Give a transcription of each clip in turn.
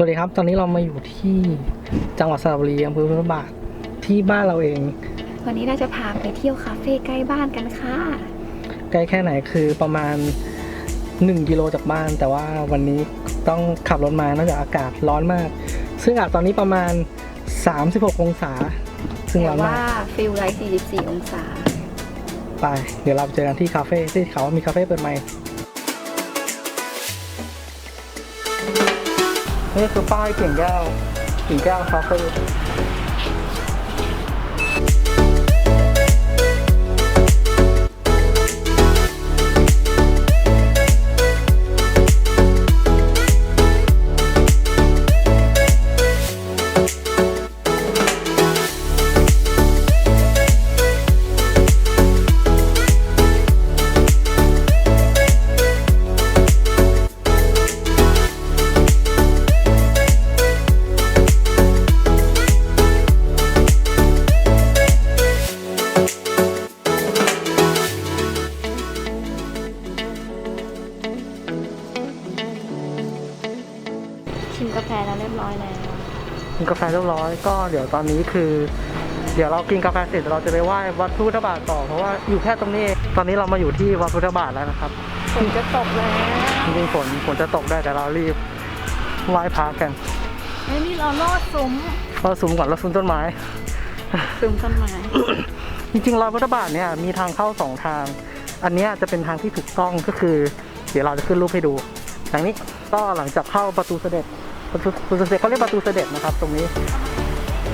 สวัสดีครับ ตอนนี้เรามาอยู่ที่จังหวัดสระบุรีอำเภอพุทธบาทที่บ้านเราเอง วันนี้เราจะพาไปเที่ยวคาเฟ่ใกล้บ้านกันค่ะ ใกล้แค่ไหนคือประมาณ 1กิโลจากบ้าน แต่ว่าวันนี้ต้องขับรถมาเนื่องจากอากาศร้อนมาก ซึ่งอากาศตอนนี้ประมาณ 36 องศา ซึ่งแต่ร้อนว่ามากฟิลไลท์44 องศา ไป เดี๋ยวเราไปเจอกันที่คาเฟ่ที่เขาว่ามีคาเฟ่เปิดใหม่นี่คือป้ายเก่งแก้วเก่งแก้วคาเฟ่ ชิมกาแฟแล้วเรียบร้อยแล้วกินกาแฟเรียบร้อยก็เดี๋ยวตอนนี้คือ เดี๋ยวเรากินกาแฟเสร็จเราจะไปไหว้วัดพุทธบาทต่อเพราะว่าอยู่แค่ตรงนี้เองตอนนี้เรามาอยู่ที่วัดพุทธบาทแล้วนะครับฝนจะตกแล้วจริงๆฝนฝนจะตกได้แต่เรารีบไหว้พระกันเฮ้ยนี่เราลอดซุ้มเราสูงก่อนเราสูงต้นไม้ ซุ้มต้นไม้จริงๆรอยพุทธบาทเนี่ยมีทางเข้าสองทาง อันเนี้ยจะเป็นทางที่ถูกต้องก็คือ เดี๋ยวเราจะขึ้นรูปให้ดู อย่างนี้ก็หลังจากเข้าประตูเสด็จประตูประตูเสด็จเขาเรียกประตูเสด็จนะครับ ตรงนี้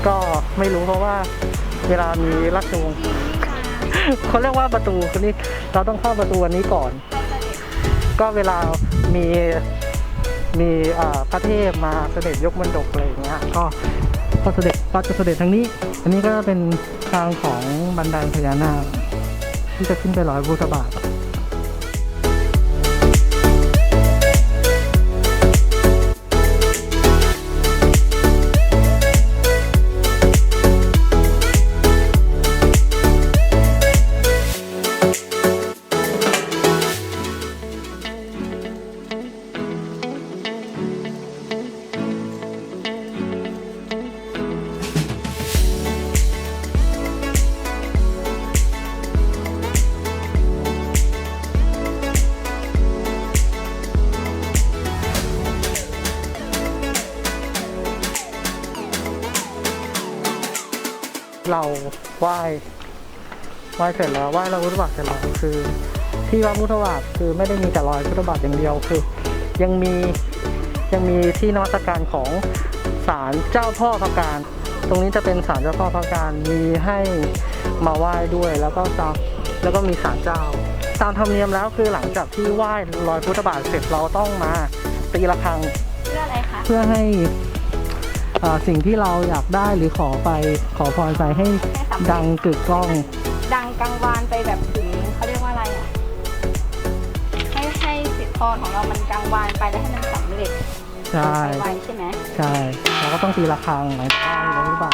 ก็ไม่รู้เพราะว่าเวลามีราชวงศ์เขาเรียกว่าประตูคนนี้เราต้องเข้าประตูอันนี้ก่อน ก็เวลามีมีพระเทพมาเสด็จยกมณฑปอะไรอย่างเงี้ยก็ก็เสด็จก็จะเสด็จทางนี้ อันนี้ก็เป็นทางของบันไดพญานาคที่จะขึ้นไปร้อยพุทธบาท เราไหว้ไหว้เสร็จแล้วไหว้เราพุทธบาทเสร็จแล้วคือ ที่วัดพุทธบาทคือไม่ได้มีแต่รอยพุทธบาทอย่างเดียวคือ ยังมียังมีที่นวัตการของศาลเจ้าพ่อพระการ ตรงนี้จะเป็นศาลเจ้าพ่อพระการมีให้มาไหว้ด้วยแล้วก็จะแล้วก็มีศาลเจ้า ตามธรรมเนียมแล้วคือหลังจากที่ไหว้รอยพุทธบาทเสร็จเราต้องมาตีระฆังเพื่ออะไรคะเพื่อให้อ่า สิ่งที่เราอยากได้หรือขอไปขอพรไปให้ดังกึกก้อง ดังกังวานไปแบบถึงเขาเรียกว่าอะไรอะให้ให้สิทธิ์พรของเรามันกังวานไปแล้วให้มันสำเร็จใช่ไวๆใช่ไหมใช่เราก็ต้องตีระฆังหลังจากไหว้แล้วหรือเปล่า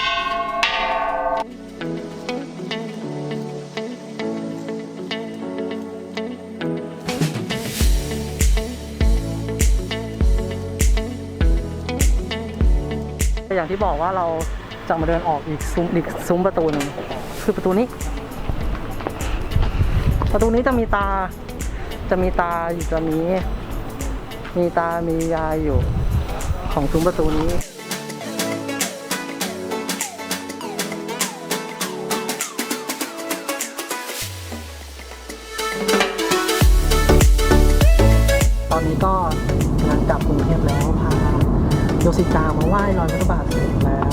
อย่างที่บอกว่าเราจะมาเดินออกอีกซุ้มอีกซุ้มประตูหนึ่งคือประตูนี้ ประตูนี้จะมีตา จะมีตาอยู่จะมีมีตามียายอยู่ของซุ้มประตูนี้ โยสิตามาไหว้ลอยพระบาทเสร็จแล้ว